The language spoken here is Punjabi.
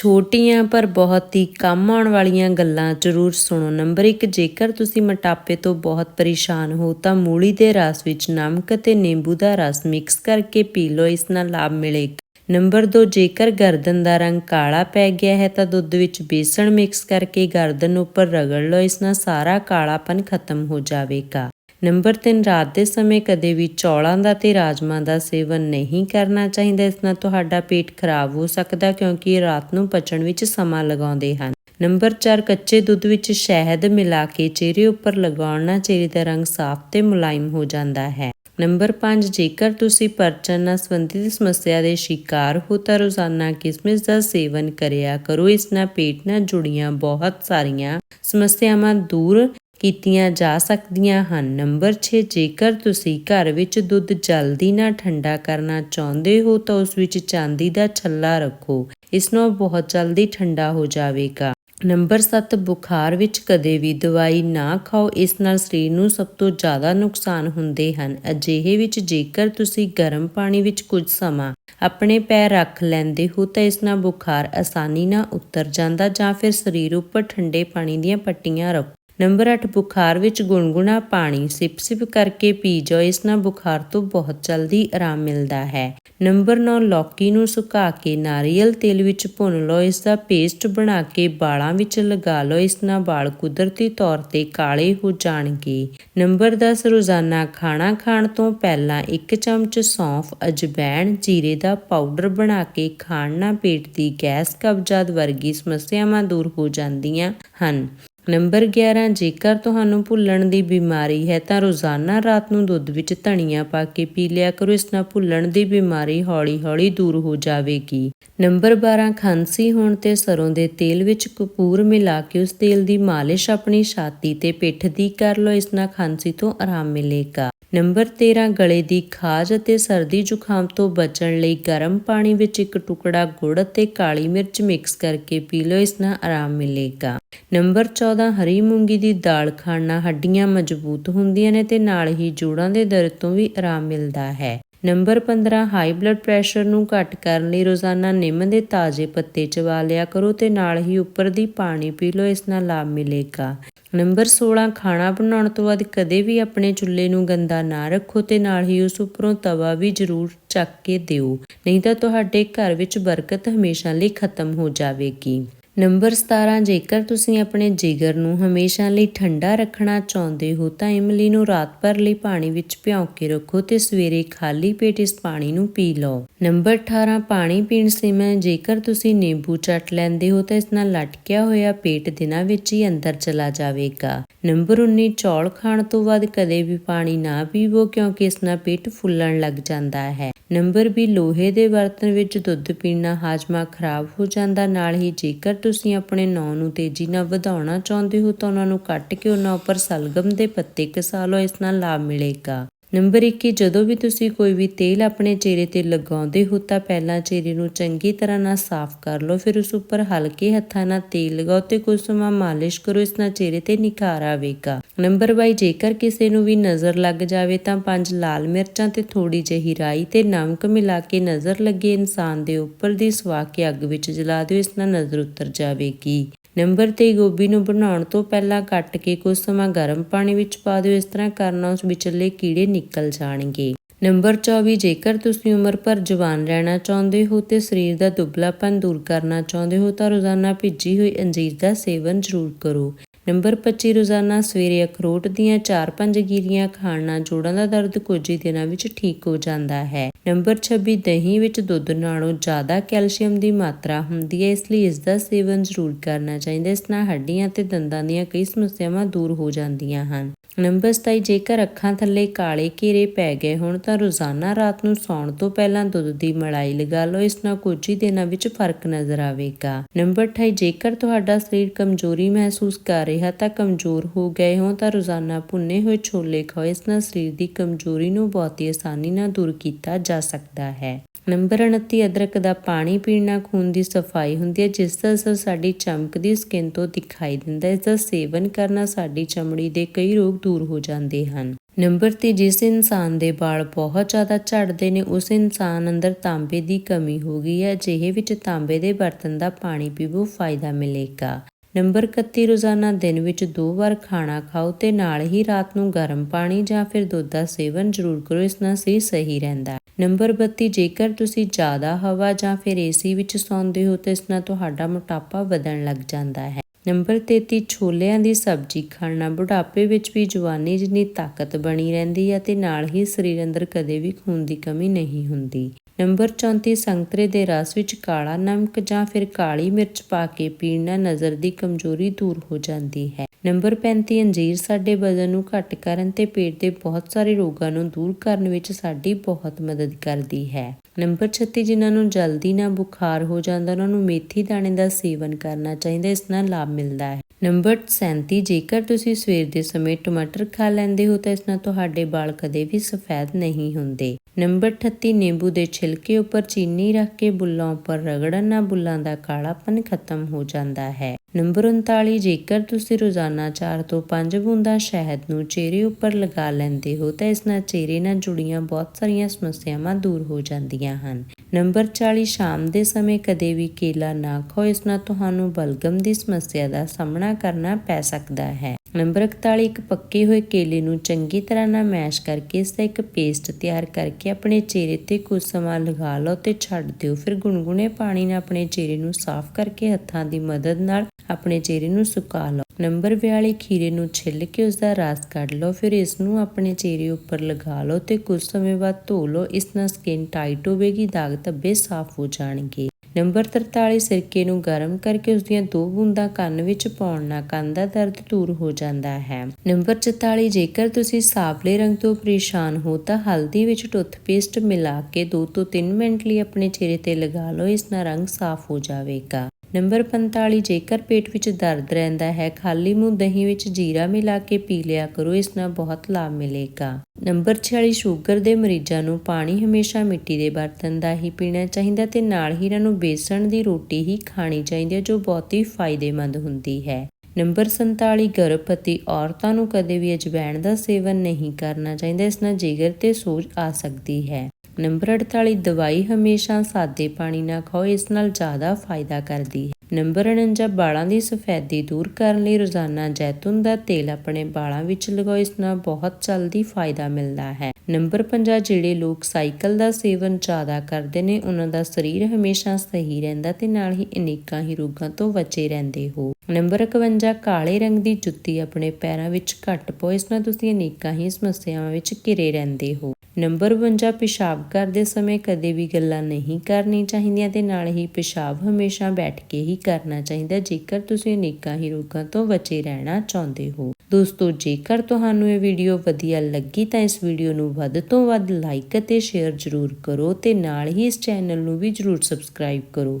ਛੋਟੀਆਂ ਪਰ ਬਹੁਤ ਹੀ ਕੰਮ ਆਉਣ ਵਾਲੀਆਂ ਗੱਲਾਂ ਜ਼ਰੂਰ ਸੁਣੋ। ਨੰਬਰ 1 ਜੇਕਰ ਤੁਸੀਂ ਮੋਟਾਪੇ ਤੋਂ ਬਹੁਤ ਪਰੇਸ਼ਾਨ ਹੋ, ਤਾਂ ਮੂਲੀ ਦੇ ਰਸ ਵਿੱਚ ਨਮਕ ਅਤੇ ਨਿੰਬੂ ਦਾ ਰਸ ਮਿਕਸ ਕਰਕੇ ਪੀ ਲਓ, ਇਸ ਨਾਲ ਲਾਭ ਮਿਲੇਗਾ। ਨੰਬਰ 2 ਜੇਕਰ ਗਰਦਨ ਦਾ ਰੰਗ ਕਾਲਾ ਪੈ ਗਿਆ ਹੈ, ਤਾਂ ਦੁੱਧ ਵਿੱਚ ਬੇਸਣ ਮਿਕਸ ਕਰਕੇ ਗਰਦਨ ਉੱਪਰ ਰਗੜ ਲਓ, ਇਸ ਨਾਲ ਸਾਰਾ ਕਾਲਾਪਨ ਖਤਮ ਹੋ ਜਾਵੇਗਾ। ਨੰਬਰ 3 ਰਾਤ ਦੇ ਸਮੇਂ ਕਦੇ ਵੀ ਚੌਲਾਂ ਦਾ ਤੇ ਰਾਜਮਾਂ ਦਾ ਸੇਵਨ ਨਹੀਂ ਕਰਨਾ ਚਾਹੀਦਾ। ਇਸ ਨਾਲ ਤੁਹਾਡਾ ਪੇਟ ਖਰਾਬ ਹੋ ਸਕਦਾ ਕਿਉਂਕਿ ਇਹ ਰਾਤ ਨੂੰ ਪਚਣ ਵਿੱਚ ਸਮਾਂ ਲਗਾਉਂਦੇ ਹਨ। ਨੰਬਰ 4 ਕੱਚੇ ਦੁੱਧ ਵਿੱਚ ਸ਼ਹਿਦ ਮਿਲਾ ਕੇ ਚਿਹਰੇ ਉੱਪਰ ਲਗਾਉਣ ਨਾਲ ਚਿਹਰੇ ਦਾ ਰੰਗ ਸਾਫ਼ ਤੇ ਮੁਲਾਇਮ ਹੋ ਜਾਂਦਾ ਹੈ। ਨੰਬਰ 5 ਜੇਕਰ ਤੁਸੀਂ ਪਰਚਨ ਨਾਲ ਸੰਬੰਧਿਤ ਸਮੱਸਿਆ ਦੇ ਸ਼ਿਕਾਰ ਹੋ ਤਾਂ ਰੋਜ਼ਾਨਾ ਕਿਸਮਿਸ ਦਾ ਸੇਵਨ ਕਰਿਆ ਕਰੋ। ਇਸ ਨਾਲ ਪੇਟ ਨਾਲ ਜੁੜੀਆਂ ਬਹੁਤ ਸਾਰੀਆਂ ਸਮੱਸਿਆਵਾਂ ਦੂਰ ਕੀਤੀਆਂ ਜਾ ਸਕਦੀਆਂ ਹਨ। ਨੰਬਰ 6 ਜੇਕਰ ਤੁਸੀਂ ਘਰ ਵਿੱਚ ਦੁੱਧ ਜਲਦੀ ਨਾ ਠੰਡਾ ਕਰਨਾ ਚਾਹੁੰਦੇ ਹੋ, ਤਾਂ ਉਸ ਵਿੱਚ ਚਾਂਦੀ ਦਾ ਛੱਲਾ ਰੱਖੋ। ਇਸ ਨਾਲ ਬਹੁਤ ਜਲਦੀ ਠੰਡਾ ਹੋ ਜਾਵੇਗਾ। ਨੰਬਰ 7 ਬੁਖਾਰ ਵਿੱਚ ਕਦੇ ਵੀ ਦਵਾਈ ਨਾ ਖਾਓ। ਇਸ ਨਾਲ ਸਰੀਰ ਨੂੰ ਸਭ ਤੋਂ ਜ਼ਿਆਦਾ ਨੁਕਸਾਨ ਹੁੰਦੇ ਹਨ। ਅਜਿਹੇ ਵਿੱਚ ਜੇਕਰ ਤੁਸੀਂ ਗਰਮ ਪਾਣੀ ਵਿੱਚ ਕੁਝ ਸਮਾਂ ਆਪਣੇ ਪੈਰ ਰੱਖ ਲੈਂਦੇ ਹੋ, ਤਾਂ ਇਸ ਨਾਲ ਬੁਖਾਰ ਆਸਾਨੀ ਨਾਲ ਉਤਰ ਜਾਂਦਾ ਜਾਂ ਫਿਰ ਸਰੀਰ ਉੱਪਰ ਠੰਡੇ ਪਾਣੀ ਦੀਆਂ ਪੱਟੀਆਂ ਰੱਖੋ। ਨੰਬਰ 8 ਬੁਖਾਰ ਵਿੱਚ ਗੁਨਗੁਣਾ ਪਾਣੀ ਸਿਪ-ਸਿਪ ਕਰਕੇ ਪੀ ਜਾਓ, ਇਸ ਨਾਲ ਬੁਖਾਰ ਤੋਂ ਬਹੁਤ ਜਲਦੀ ਆਰਾਮ ਮਿਲਦਾ ਹੈ। ਨੰਬਰ 9 ਲੌਕੀ ਨੂੰ ਸੁਕਾ ਕੇ ਨਾਰੀਅਲ ਤੇਲ ਵਿੱਚ ਭੁੰਨ ਲਓ, ਇਸ ਦਾ ਪੇਸਟ ਬਣਾ ਕੇ ਵਾਲਾਂ ਵਿੱਚ ਲਗਾ ਲਓ, ਇਸ ਨਾਲ ਵਾਲ ਕੁਦਰਤੀ ਤੌਰ ਤੇ ਕਾਲੇ ਹੋ ਜਾਣਗੇ। ਨੰਬਰ 10 ਰੋਜ਼ਾਨਾ ਖਾਣਾ ਖਾਣ ਤੋਂ ਪਹਿਲਾਂ 1 ਚਮਚ ਸੌਂਫ ਅਜਵਾਇਣ ਜੀਰੇ ਦਾ ਪਾਊਡਰ ਬਣਾ ਕੇ ਖਾਣ ਨਾਲ ਪੇਟ ਦੀ ਗੈਸ ਕਬਜ਼ਤ ਵਰਗੀ ਸਮੱਸਿਆਵਾਂ ਦੂਰ ਹੋ ਜਾਂਦੀਆਂ ਹਨ। ਨੰਬਰ 11 ਜੇਕਰ ਤੁਹਾਨੂੰ ਭੁੱਲਣ ਦੀ ਬਿਮਾਰੀ ਹੈ ਤਾਂ ਰੋਜ਼ਾਨਾ ਰਾਤ ਨੂੰ ਦੁੱਧ ਵਿੱਚ ਧਨੀਆ ਪਾ ਕੇ ਪੀ ਲਿਆ ਕਰੋ, ਇਸ ਨਾਲ ਭੁੱਲਣ ਦੀ ਬਿਮਾਰੀ ਹੌਲੀ-ਹੌਲੀ ਦੂਰ ਹੋ ਜਾਵੇਗੀ। ਨੰਬਰ 12 ਖਾਂਸੀ ਹੋਣ ਤੇ ਸਰੋਂ ਦੇ ਤੇਲ ਵਿੱਚ ਕਪੂਰ ਮਿਲਾ ਕੇ ਉਸ ਤੇਲ ਦੀ ਮਾਲਿਸ਼ ਆਪਣੀ ਛਾਤੀ ਤੇ ਪਿੱਠ ਦੀ ਕਰ ਲਓ, ਇਸ ਨਾਲ ਖਾਂਸੀ ਤੋਂ ਆਰਾਮ ਮਿਲੇਗਾ। ਨੰਬਰ 13 ਗਲੇ ਦੀ ਖਾਜ ਅਤੇ ਸਰਦੀ ਜ਼ੁਕਾਮ ਤੋਂ ਬਚਣ ਲਈ ਗਰਮ ਪਾਣੀ ਵਿੱਚ ਇੱਕ ਟੁਕੜਾ ਗੁੜ ਅਤੇ ਕਾਲੀ ਮਿਰਚ ਮਿਕਸ ਕਰਕੇ ਪੀ ਲਓ, ਇਸ ਨਾਲ ਆਰਾਮ ਮਿਲੇਗਾ। ਨੰਬਰ 14 ਹਰੀ ਮੂੰਗੀ ਦੀ ਦਾਲ ਖਾਣ ਨਾਲ ਹੱਡੀਆਂ ਮਜ਼ਬੂਤ ਹੁੰਦੀਆਂ ਨੇ ਤੇ ਨਾਲ ਹੀ ਜੋੜਾਂ ਦੇ ਦਰਦ ਤੋਂ ਵੀ ਆਰਾਮ ਮਿਲਦਾ ਹੈ। ਨੰਬਰ 15 ਹਾਈ ਬਲੱਡ ਪ੍ਰੈਸ਼ਰ ਨੂੰ ਘੱਟ ਕਰਨ ਲਈ ਰੋਜ਼ਾਨਾ ਨਿੰਮ ਦੇ ਤਾਜ਼ੇ ਪੱਤੇ ਚਵਾ ਲਿਆ ਕਰੋ ਤੇ ਨਾਲ ਹੀ ਉੱਪਰ ਦੀ ਪਾਣੀ ਪੀ ਲਓ, ਇਸ ਨਾਲ ਲਾਭ ਮਿਲੇਗਾ। ਨੰਬਰ 16 ਖਾਣਾ ਬਣਾਉਣ ਤੋਂ ਬਾਅਦ ਕਦੇ ਵੀ ਆਪਣੇ ਚੁੱਲ੍ਹੇ ਨੂੰ ਗੰਦਾ ਨਾ ਰੱਖੋ ਤੇ ਨਾਲ ਹੀ ਉਸ ਉੱਪਰੋਂ ਤਵਾ ਵੀ ਜ਼ਰੂਰ ਚੱਕ ਕੇ ਦਿਓ, ਨਹੀਂ ਤਾਂ ਤੁਹਾਡੇ ਘਰ ਵਿੱਚ ਬਰਕਤ ਹਮੇਸ਼ਾ ਲਈ ਖਤਮ ਹੋ ਜਾਵੇਗੀ। ਨੰਬਰ 17 ਜੇਕਰ ਤੁਸੀਂ ਆਪਣੇ ਜਿਗਰ ਨੂੰ ਹਮੇਸ਼ਾ ਲਈ ਠੰਡਾ ਰੱਖਣਾ ਚਾਹੁੰਦੇ ਹੋ, ਤਾਂ ਇਮਲੀ ਨੂੰ ਰਾਤ ਭਰ ਲਈ ਪਾਣੀ ਵਿੱਚ ਭਿਓ ਕੇ ਰੱਖੋ ਤੇ ਸਵੇਰੇ ਖਾਲੀ ਪੇਟ ਇਸ ਪਾਣੀ ਨੂੰ ਪੀ ਲਓ। ਨੰਬਰ 18 ਪਾਣੀ ਪੀਣ ਸਮੇਂ ਜੇਕਰ ਤੁਸੀਂ ਨਿੰਬੂ ਚੱਟ ਲੈਂਦੇ ਹੋ, ਤਾਂ ਇਸ ਨਾਲ ਲਟਕਿਆ ਹੋਇਆ ਪੇਟ ਦਿਨਾਂ ਵਿੱਚ ਹੀ ਅੰਦਰ ਚਲਾ ਜਾਵੇਗਾ। ਨੰਬਰ 19 ਚੌਲ ਖਾਣ ਤੋਂ ਬਾਅਦ ਕਦੇ ਵੀ ਪਾਣੀ ਨਾ ਪੀਵੋ, ਕਿਉਂਕਿ ਇਸ ਨਾਲ ਪੇਟ ਫੁੱਲਣ ਲੱਗ ਜਾਂਦਾ ਹੈ। ਨੰਬਰ 20 ਲੋਹੇ ਦੇ ਬਰਤਨ ਵਿੱਚ ਦੁੱਧ ਪੀਣਾ ਹਾਜਮਾ ਖਰਾਬ ਹੋ ਜਾਂਦਾ, ਨਾਲ ਹੀ ਜੇਕਰ ਤੁਸੀਂ ਆਪਣੇ ਨੌ ਨੂੰ ਤੇਜ਼ੀ ਨਾਲ ਵਧਾਉਣਾ ਚਾਹੁੰਦੇ ਹੋ ਤਾਂ ਉਹਨਾਂ ਨੂੰ ਕੱਟ ਕੇ ਉਹਨਾਂ ਉੱਪਰ ਸਲਗਮ ਦੇ ਪੱਤੇ ਕਸਾ ਲਓ, ਇਸ ਨਾਲ ਲਾਭ ਮਿਲੇਗਾ। ਨੰਬਰ 21 ਜਦੋਂ ਵੀ ਤੁਸੀਂ ਕੋਈ ਵੀ ਤੇਲ ਆਪਣੇ ਚਿਹਰੇ ਤੇ ਲਗਾਉਂਦੇ ਹੋ ਤਾਂ ਪਹਿਲਾਂ ਚਿਹਰੇ ਨੂੰ ਚੰਗੀ ਤਰ੍ਹਾਂ ਨਾਲ ਸਾਫ਼ ਕਰ ਲਓ, ਫਿਰ ਉਸ ਉੱਪਰ ਹਲਕੇ ਹੱਥਾਂ ਨਾਲ ਤੇਲ ਲਗਾਓ ਤੇ ਕੁਝ ਸਮਾਂ ਮਾਲਿਸ਼ ਕਰੋ, ਇਸ ਨਾਲ ਚਿਹਰੇ ਤੇ ਨਿਖਾਰ ਆਵੇਗਾ। ਨੰਬਰ 22 ਜੇਕਰ ਕਿਸੇ ਨੂੰ ਵੀ ਨਜ਼ਰ ਲੱਗ ਜਾਵੇ ਤਾਂ ਪੰਜ ਲਾਲ ਮਿਰਚਾਂ ਤੇ ਥੋੜੀ ਜਿਹੀ ਰਾਈ ਤੇ ਨਮਕ ਮਿਲਾ ਕੇ ਨਜ਼ਰ ਲੱਗੇ ਇਨਸਾਨ ਦੇ ਉੱਪਰ ਦੀ ਸਵਾ ਕੇ ਅੱਗ ਵਿੱਚ ਜਲਾ ਦਿਓ, ਇਸ ਨਾਲ ਨਜ਼ਰ ਉਤਰ ਜਾਵੇਗੀ। ਨੰਬਰ 3 ਗੋਭੀ ਨੂੰ ਬਣਾਉਣ ਤੋਂ ਪਹਿਲਾਂ ਕੱਟ ਕੇ ਕੁਝ ਸਮਾਂ ਗਰਮ ਪਾਣੀ ਵਿੱਚ ਪਾ ਦਿਓ। ਇਸ ਤਰ੍ਹਾਂ ਕਰਨਾ ਉਸ ਵਿਚਲੇ ਕੀੜੇ ਨਿਕਲ ਜਾਣਗੇ। ਨੰਬਰ 24 ਜੇਕਰ ਤੁਸੀਂ ਉਮਰ ਭਰ ਜਵਾਨ ਰਹਿਣਾ ਚਾਹੁੰਦੇ ਹੋ ਤੇ ਸਰੀਰ ਦਾ ਦੁਬਲਾਪਨ ਦੂਰ ਕਰਨਾ ਚਾਹੁੰਦੇ ਹੋ ਤਾਂ ਰੋਜ਼ਾਨਾ ਭਿੱਜੀ ਹੋਈ ਅੰਜੀਰ ਦਾ ਸੇਵਨ ਜ਼ਰੂਰ ਕਰੋ। ਨੰਬਰ 25 ਰੋਜ਼ਾਨਾ ਸਵੇਰੇ ਅਖਰੋਟ ਦੀਆਂ 4-5 ਗੀਰੀਆਂ ਖਾਣ ਨਾਲ ਜੋੜਾਂ ਦਾ ਦਰਦ ਕੁਝ ਹੀ ਦਿਨਾਂ ਵਿੱਚ ਠੀਕ ਹੋ ਜਾਂਦਾ ਹੈ। ਨੰਬਰ 26 ਦਹੀਂ ਵਿੱਚ ਦੁੱਧ ਨਾਲੋਂ ਜ਼ਿਆਦਾ ਕੈਲਸ਼ੀਅਮ ਦੀ ਮਾਤਰਾ ਹੁੰਦੀ ਹੈ, ਇਸ ਲਈ ਇਸ ਦਾ ਸੇਵਨ ਜ਼ਰੂਰ ਕਰਨਾ ਚਾਹੀਦਾ ਇਸ ਨਾਲ ਹੱਡੀਆਂ ਤੇ ਦੰਦਾਂ ਦੀਆਂ ਕਈ ਸਮੱਸਿਆਵਾਂ ਦੂਰ ਹੋ ਜਾਂਦੀਆਂ ਹਨ। ਨੰਬਰ 27 ਜੇਕਰ ਅੱਖਾਂ ਥੱਲੇ ਕਾਲੇ ਘੇਰੇ ਪੈ ਗਏ ਹੋਣ, ਤਾਂ ਰੋਜ਼ਾਨਾ ਰਾਤ ਨੂੰ ਸੌਣ ਤੋਂ ਪਹਿਲਾਂ ਦੁੱਧ ਦੀ ਮਲਾਈ ਲਗਾ ਲਓ। ਇਸ ਨਾਲ ਕੁਝ ਹੀ ਦਿਨਾਂ ਵਿੱਚ ਫ਼ਰਕ ਨਜ਼ਰ ਆਵੇਗਾ। ਨੰਬਰ 28 ਜੇਕਰ ਤੁਹਾਡਾ ਸਰੀਰ ਕਮਜ਼ੋਰੀ ਮਹਿਸੂਸ ਕਰ ਰਿਹਾ ਤਾਂ ਕਮਜ਼ੋਰ ਹੋ ਗਏ ਹੋ ਤਾਂ ਰੋਜ਼ਾਨਾ ਭੁੰਨੇ ਹੋਏ ਛੋਲੇ ਖਾਓ। ਇਸ ਨਾਲ ਸਰੀਰ ਦੀ ਕਮਜ਼ੋਰੀ ਨੂੰ ਬਹੁਤ ਹੀ ਆਸਾਨੀ ਨਾਲ ਦੂਰ ਕੀਤਾ ਜਾ ਸਕਦਾ ਹੈ। ਨੰਬਰ 29 ਅਦਰਕ ਦਾ ਪਾਣੀ ਪੀਣ ਨਾਲ ਖੂਨ ਦੀ ਸਫ਼ਾਈ ਹੁੰਦੀ ਹੈ, ਜਿਸ ਦਾ ਅਸਰ ਸਾਡੀ ਚਮਕਦੀ ਸਕਿਨ ਤੋਂ ਦਿਖਾਈ ਦਿੰਦਾ ਹੈ, ਇਸ ਦਾ ਸੇਵਨ ਕਰਨਾ ਸਾਡੀ ਚਮੜੀ ਦੇ ਕਈ ਰੋਗ ਦੂਰ ਹੋ ਜਾਂਦੇ ਹਨ। ਨੰਬਰ ਤੇ ਜਿਸ ਇਨਸਾਨ ਦੇ ਵਾਲ ਬਹੁਤ ਜ਼ਿਆਦਾ ਝੜਦੇ ਨੇ, ਉਸ ਇਨਸਾਨ ਅੰਦਰ ਤਾਂਬੇ ਦੀ ਕਮੀ ਹੋ ਗਈ ਹੈ ਅਜਿਹੇ ਵਿੱਚ ਤਾਂਬੇ ਦੇ ਬਰਤਨ ਦਾ ਪਾਣੀ ਪੀਵੋ, ਫਾਇਦਾ ਮਿਲੇਗਾ। ਨੰਬਰ 31 ਰੋਜ਼ਾਨਾ ਦਿਨ ਵਿੱਚ ਦੋ ਵਾਰ ਖਾਣਾ ਖਾਓ ਤੇ ਨਾਲ ਹੀ ਰਾਤ ਨੂੰ ਗਰਮ ਪਾਣੀ ਜਾਂ ਫਿਰ ਦੁੱਧ ਦਾ ਸੇਵਨ ਜ਼ਰੂਰ ਕਰੋ, ਇਸ ਨਾਲ ਸਰੀਰ ਸਹੀ ਰਹਿੰਦਾ ਹੈ। ਨੰਬਰ 32 ਜੇਕਰ ਤੁਸੀਂ ਜ਼ਿਆਦਾ ਹਵਾ ਜਾਂ ਫਿਰ ਏਸੀ ਵਿੱਚ ਸੌਂਦੇ ਹੋ ਤਾਂ ਇਸ ਨਾਲ ਤੁਹਾਡਾ ਮੋਟਾਪਾ ਵਧਣ ਲੱਗ ਜਾਂਦਾ ਹੈ। ਨੰਬਰ 33 ਛੋਲਿਆਂ ਦੀ ਸਬਜ਼ੀ ਖਾਣ। ਨਾਲ ਬੁਢਾਪੇ ਵਿੱਚ ਵੀ ਜਵਾਨੀ ਜਿੰਨੀ ਤਾਕਤ ਬਣੀ ਰਹਿੰਦੀ ਹੈ ਤੇ ਨਾਲ ਹੀ ਸਰੀਰ ਅੰਦਰ ਕਦੇ ਵੀ ਖੂਨ ਦੀ ਕਮੀ ਨਹੀਂ ਹੁੰਦੀ। ਨੰਬਰ 34 ਸੰਤਰੇ ਦੇ ਰਸ ਵਿੱਚ ਕਾਲਾ ਨਮਕ ਜਾਂ ਫਿਰ ਕਾਲੀ ਮਿਰਚ ਪਾ ਕੇ ਪੀਣ ਨਾਲ ਨਜ਼ਰ ਦੀ ਕਮਜ਼ੋਰੀ ਦੂਰ ਹੋ ਜਾਂਦੀ ਹੈ। ਨੰਬਰ 35 ਅੰਜੀਰ ਸਾਡੇ ਵਜ਼ਨ ਨੂੰ ਘੱਟ ਕਰਨ ਤੇ ਪੇਟ ਦੇ ਬਹੁਤ ਸਾਰੇ ਰੋਗਾਂ ਨੂੰ ਦੂਰ ਕਰਨ ਵਿੱਚ ਸਾਡੀ ਬਹੁਤ ਮਦਦ ਕਰਦੀ ਹੈ। ਨੰਬਰ 36 ਜਿਨ੍ਹਾਂ ਨੂੰ ਜਲਦੀ ਨਾਲ ਬੁਖਾਰ ਹੋ ਜਾਂਦਾ, ਉਹਨਾਂ ਨੂੰ ਮੇਥੀ ਦਾਣੇ ਦਾ ਸੇਵਨ ਕਰਨਾ ਚਾਹੀਦਾ, ਇਸ ਨਾਲ ਲਾਭ ਮਿਲਦਾ ਹੈ। ਨੰਬਰ 37 ਜੇਕਰ ਤੁਸੀਂ ਸਵੇਰ ਦੇ ਸਮੇਂ ਟਮਾਟਰ ਖਾ ਲੈਂਦੇ ਹੋ ਤਾਂ ਇਸ ਨਾਲ ਤੁਹਾਡੇ ਵਾਲ ਕਦੇ ਵੀ ਸਫੈਦ ਨਹੀਂ ਹੁੰਦੇ। ਨੰਬਰ 38 ਨਿੰਬੂ ਦੇ ਛਿਲਕੇ ਉੱਪਰ ਚੀਨੀ ਰੱਖ ਕੇ ਬੁੱਲਾਂ ਉੱਪਰ ਰਗੜਨ ਨਾਲ ਬੁੱਲਾਂ ਦਾ ਕਾਲਾਪਨ ਖਤਮ ਹੋ ਜਾਂਦਾ ਹੈ। ਨੰਬਰ 39 ਜੇਕਰ ਤੁਸੀਂ ਰੋਜ਼ਾਨਾ 4 ਤੋਂ 5 ਬੂੰਦਾਂ ਸ਼ਹਿਦ ਨੂੰ ਚਿਹਰੇ ਉੱਪਰ ਲਗਾ ਲੈਂਦੇ ਹੋ, ਤਾਂ ਇਸ ਨਾਲ ਚਿਹਰੇ ਨਾਲ ਜੁੜੀਆਂ ਬਹੁਤ ਸਾਰੀਆਂ ਸਮੱਸਿਆਵਾਂ ਦੂਰ ਹੋ ਜਾਂਦੀਆਂ ਹਨ। ਨੰਬਰ 40 ਸ਼ਾਮ ਦੇ ਸਮੇਂ ਕਦੇ ਵੀ ਕੇਲਾ ਨਾ ਖਾਓ, ਇਸ ਨਾਲ ਤੁਹਾਨੂੰ ਬਲਗਮ ਦੀ ਸਮੱਸਿਆ ਦਾ ਸਾਹਮਣਾ ਕਰਨਾ ਪੈ ਸਕਦਾ ਹੈ। ਨੰਬਰ 41 ਇੱਕ ਪੱਕੇ ਹੋਏ ਕੇਲੇ ਨੂੰ ਚੰਗੀ ਤਰ੍ਹਾਂ ਨਾਲ ਮੈਸ਼ ਕਰਕੇ ਇਸ ਦਾ ਇੱਕ ਪੇਸਟ ਤਿਆਰ ਕਰਕੇ ਆਪਣੇ ਚਿਹਰੇ ਤੇ ਕੁਝ ਸਮਾਂ ਲਗਾ ਲਓ ਤੇ ਛੱਡ ਦਿਓ। ਫਿਰ ਗੁਨਗੁਨੇ ਪਾਣੀ ਨਾਲ ਆਪਣੇ ਚਿਹਰੇ ਨੂੰ ਸਾਫ਼ ਕਰਕੇ ਹੱਥਾਂ ਦੀ ਮਦਦ ਨਾਲ ਆਪਣੇ ਚਿਹਰੇ ਨੂੰ ਸੁਕਾ ਲਓ। ਨੰਬਰ 42 ਖੀਰੇ ਨੂੰ ਛਿੱਲ ਕੇ ਉਸ ਦਾ ਰਸ ਕੱਢ ਲਓ। ਫਿਰ ਇਸ ਨੂੰ ਆਪਣੇ ਚਿਹਰੇ ਉੱਪਰ ਲਗਾ ਲਓ ਤੇ ਕੁਝ ਸਮੇਂ ਬਾਅਦ ਧੋ ਲਓ। ਇਸ ਨਾਲ ਸਕਿਨ ਟਾਈਟ ਹੋਵੇਗੀ, ਦਾਗ ਧੱਬੇ ਸਾਫ਼ ਹੋ ਜਾਣਗੇ। ਨੰਬਰ 43 ਸਿਰਕੇ ਨੂੰ ਗਰਮ ਕਰਕੇ ਉਸ ਦੀਆਂ ਦੋ ਬੂੰਦਾਂ ਕੰਨ ਵਿੱਚ ਪਾਉਣ ਨਾਲ ਕੰਨ ਦਾ ਦਰਦ ਦੂਰ ਹੋ ਜਾਂਦਾ ਹੈ। ਨੰਬਰ 44 ਜੇਕਰ ਤੁਸੀਂ ਸਾਵਲੇ ਰੰਗ ਤੋਂ ਪਰੇਸ਼ਾਨ ਹੋ, ਤਾਂ ਹਲਦੀ ਵਿੱਚ ਟੁੱਥਪੇਸਟ ਮਿਲਾ ਕੇ 2 ਤੋਂ 3 ਮਿੰਟ ਲਈ ਆਪਣੇ ਚਿਹਰੇ ਤੇ ਲਗਾ ਲਓ, ਇਸ ਨਾਲ ਰੰਗ ਸਾਫ਼ ਹੋ ਜਾਵੇਗਾ। ਨੰਬਰ 45 ਜੇਕਰ ਪੇਟ ਵਿੱਚ ਦਰਦ ਰਹਿੰਦਾ ਹੈ, ਖਾਲੀ ਮੂੰਹ ਦਹੀਂ ਵਿੱਚ ਜੀਰਾ ਮਿਲਾ ਕੇ ਪੀ ਲਿਆ ਕਰੋ, ਇਸ ਨਾਲ ਬਹੁਤ ਲਾਭ ਮਿਲੇਗਾ। ਨੰਬਰ 46 ਸ਼ੂਗਰ ਦੇ ਮਰੀਜ਼ਾਂ ਨੂੰ ਪਾਣੀ ਹਮੇਸ਼ਾ ਮਿੱਟੀ ਦੇ ਬਰਤਨ ਦਾ ਹੀ ਪੀਣਾ ਚਾਹੀਦਾ ਤੇ ਨਾਲ ਹੀ ਇਹਨਾਂ ਨੂੰ ਬੇਸਣ ਦੀ ਰੋਟੀ ਹੀ ਖਾਣੀ ਚਾਹੀਦੀ ਹੈ, ਜੋ ਬਹੁਤ ਹੀ ਫਾਇਦੇਮੰਦ ਹੁੰਦੀ ਹੈ। ਨੰਬਰ 47 ਗਰਭਵਤੀ ਔਰਤਾਂ ਨੂੰ ਕਦੇ ਵੀ ਅਜਵਾਇਣ ਦਾ ਸੇਵਨ ਨਹੀਂ ਕਰਨਾ ਚਾਹੀਦਾ, ਇਸ ਨਾਲ ਜਿਗਰ ਤੇ ਸੋਜ ਆ ਸਕਦੀ ਹੈ। ਨੰਬਰ 48 ਦਵਾਈ ਹਮੇਸ਼ਾ ਸਾਦੇ ਪਾਣੀ ਨਾਲ ਖਾਓ, ਇਸ ਨਾਲ ਜ਼ਿਆਦਾ ਫਾਇਦਾ ਕਰਦੀ ਹੈ। ਨੰਬਰ 49 ਵਾਲਾਂ ਦੀ ਸਫੈਦੀ ਦੂਰ ਕਰਨ ਲਈ ਰੋਜ਼ਾਨਾ ਜੈਤੂਨ ਦਾ ਤੇਲ ਆਪਣੇ ਵਾਲਾਂ ਵਿੱਚ ਲਗਾਓ, ਇਸ ਨਾਲ ਬਹੁਤ ਜਲਦੀ ਫਾਇਦਾ ਮਿਲਦਾ ਹੈ। ਨੰਬਰ 50 ਜਿਹੜੇ ਲੋਕ ਸਾਈਕਲ ਦਾ ਸੇਵਨ ਜ਼ਿਆਦਾ ਕਰਦੇ ਨੇ, ਉਹਨਾਂ ਦਾ ਸਰੀਰ ਹਮੇਸ਼ਾ ਸਹੀ ਰਹਿੰਦਾ ਤੇ ਨਾਲ ਹੀ ਅਨੇਕਾਂ ਹੀ ਰੋਗਾਂ ਤੋਂ ਬਚੇ ਰਹਿੰਦੇ ਹੋ। ਨੰਬਰ 51 ਕਾਲੇ ਰੰਗ ਦੀ ਜੁੱਤੀ ਆਪਣੇ ਪੈਰਾਂ ਵਿੱਚ ਘੱਟ ਪਾਓ, ਇਸ ਨਾਲ ਤੁਸੀਂ ਅਨੇਕਾਂ ਹੀ ਸਮੱਸਿਆਵਾਂ ਵਿੱਚ ਘਿਰੇ ਰਹਿੰਦੇ ਹੋ। ਨੰਬਰ 52 ਪਿਸ਼ਾਬ ਕਰਦੇ ਸਮੇਂ ਕਦੇ ਵੀ ਗੱਲਾਂ ਨਹੀਂ ਕਰਨੀ ਚਾਹੀਦੀਆਂ, ਤੇ ਨਾਲ ਹੀ ਪਿਸ਼ਾਬ ਹਮੇਸ਼ਾ ਬੈਠ ਕੇ ਹੀ ਕਰਨਾ ਚਾਹੀਦਾ, ਜੇਕਰ ਤੁਸੀਂ ਅਨੇਕਾਂ ਹੀ ਰੋਗਾਂ ਤੋਂ ਬਚੇ ਰਹਿਣਾ ਚਾਹੁੰਦੇ ਹੋ। ਦੋਸਤੋ, ਜੇਕਰ ਤੁਹਾਨੂੰ ਇਹ ਵੀਡੀਓ ਵਧੀਆ ਲੱਗੀ, ਤਾਂ ਇਸ ਵੀਡੀਓ ਨੂੰ ਵੱਧ ਤੋਂ ਵੱਧ ਲਾਈਕ ਅਤੇ ਸ਼ੇਅਰ ਜ਼ਰੂਰ ਕਰੋ, ਤੇ ਨਾਲ ਹੀ ਇਸ ਚੈਨਲ ਨੂੰ ਵੀ ਜ਼ਰੂਰ ਸਬਸਕ੍ਰਾਈਬ ਕਰੋ।